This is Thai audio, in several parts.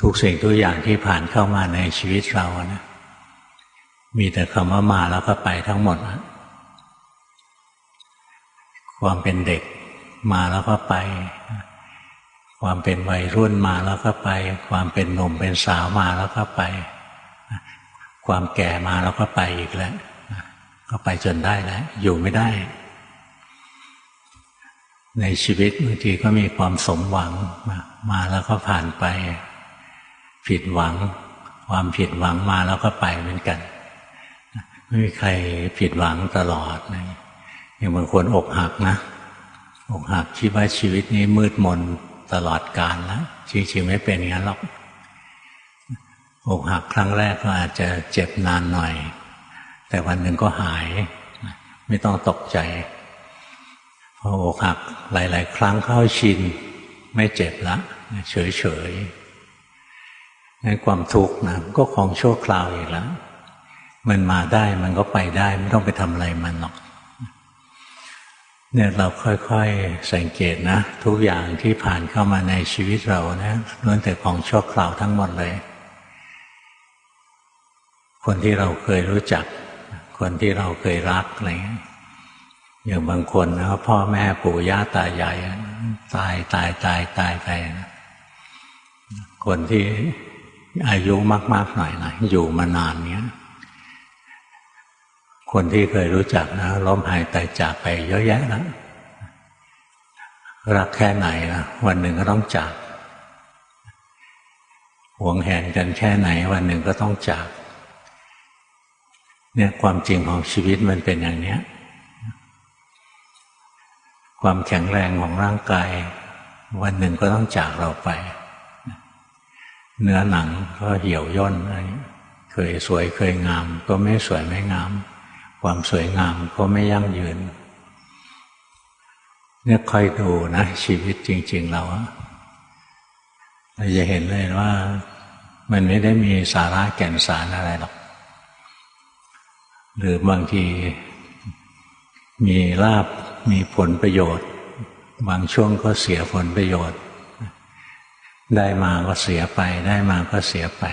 ทุกสิ่งทุกอย่างที่ผ่านเข้ามาในชีวิตเรานะมีแต่คำว่ามาแล้วก็ไปทั้งหมดนะความเป็นเด็กมาแล้วก็ไป ความเป็นวัยรุ่นมาแล้วก็ไป ความเป็นหนุ่มเป็นสาวมาแล้วก็ไป ความแก่มาแล้วก็ไปอีกแล้ว ก็ไปจนได้แล้ว อยู่ไม่ได้ ในชีวิตบางทีก็มีความสมหวังมามาแล้วก็ผ่านไป ผิดหวัง ความผิดหวังมาแล้วก็ไปเหมือนกัน ไม่มีใครผิดหวังตลอดนะอย่างบางคนอกหักนะอกหักคิดว่าชีวิตนี้มืดมนตลอดกาลแล้วจริงๆไม่เป็นอย่างนั้นหรอกอกหักครั้งแรกก็อาจจะเจ็บนานหน่อย แต่วันหนึ่งก็หาย ไม่ต้องตกใจพออกหักหลาย ๆ ครั้งเข้าชิน ไม่เจ็บละเฉยๆ นั้นความทุกข์นะก็ของชั่วคราวอีกแล้ว มันมาได้มันก็ไปได้ ไม่ต้องไปทำอะไรมันหรอกเนี่ยเราค่อยๆ สังเกตนะ ทุกอย่างที่ผ่านเข้ามาในชีวิตเรานะล้วนแต่ของชั่วคราวทั้งหมดเลย คนที่เราเคยรู้จัก คนที่เราเคยรักอะไรเงี้ยอย่างบางคนนะพ่อแม่ปู่ย่าตายายตายตายตายตายไปนะคนที่ อายุมากๆหน่อยนะอยู่มานานเนี้ยคนที่เคยรู้จักนะล้มหายตายจากไปเยอะแยะแล้วรักแค่ไหนนะวันหนึ่งก็ต้องจากหวงแหนกันแค่ไหน วันหนึ่งก็ต้องจาก เนี่ยความจริงของชีวิตมันเป็นอย่างนี้ความแข็งแรงของร่างกาย วันหนึ่งก็ต้องจากเราไป เนื้อหนังก็เหี่ยวย่นอะไรเคยสวยเคยงาม ก็ไม่สวยไม่งาม ความสวยงามก็ไม่ยั่งยืน เนี่ยค่อยดูนะชีวิตจริง ๆ เราเราจะเห็นเลยว่ามันไม่ได้มีสาระแก่นสารอะไรหรอก หรือบางทีมีลาบมีผลประโยชน์ บางช่วงก็เสียผลประโยชน์ ได้มาก็เสียไป ได้มาก็เสียไป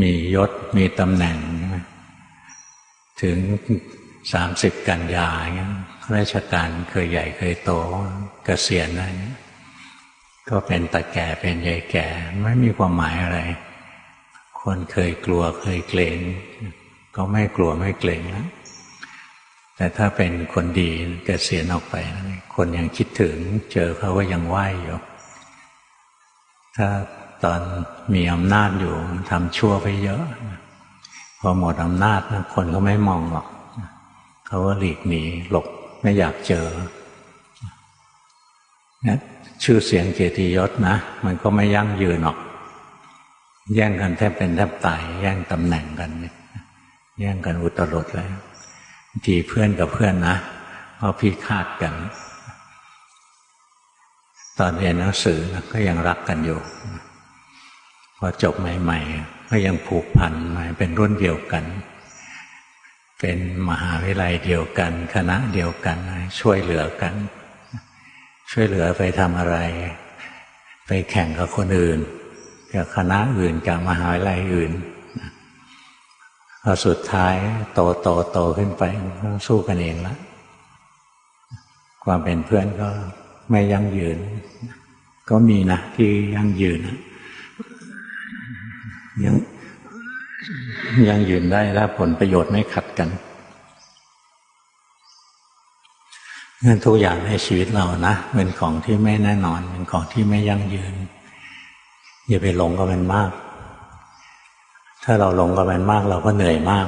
มียศมีตำแหน่ง ถึงสามสิบกันยาเงี้ยราชการเคยใหญ่เคยโตกเกษียณอะไรนี้ก็เป็นตาแก่เป็นใหญ่แก่ไม่มีความหมายอะไร คนเคยกลัวเคยเกรงก็ไม่กลัวไม่เกรงแล้วแต่ถ้าเป็นคนดีเกษียณออกไป คนยังคิดถึง เจอเขาก็ยังไหวอยู่ ถ้าตอนมีอำนาจอยู่ทำชั่วไปเยอะ พอหมดอำนาจคนก็ไม่มองหรอก เขาก็หลีกหนีหลบไม่อยากเจอนะชื่อเสียงเกียรติยศนะ มันก็ไม่ยั่งยืนหรอก แย่งกันแทบเป็นแทบตาย แย่งตำแหน่งกันแย่งกันอุตรดเลยทีเพื่อนกับเพื่อนนะก็พิฆาตกัน ตอนเรียนหนังสือก็ยังรักกันอยู่ พอจบใหม่ๆ ก็ยังผูกพันมาเป็นรุ่นเดียวกัน เป็นมหาวิทยาลัยเดียวกัน คณะเดียวกัน ช่วยเหลือกัน ช่วยเหลือไปทำอะไร ไปแข่งกับคนอื่น กับคณะอื่นกับมหาวิทยาลัยอื่นพอสุดท้ายโตโตโตขึ้นไปก็สู้กันเองละความเป็นเพื่อนก็ ไม่ยั่งยืน ก็มีนะที่ยั่งยืนยังยังยืนได้และผลประโยชน์ไม่ขัดกันงั้นทุกอย่างในชีวิตเรานะเป็นของที่ไม่แน่นอน เป็นของที่ไม่ยั่งยืน อย่าไปหลงกับมันมาก ถ้าเราหลงกับมันมาก เราก็เหนื่อยมาก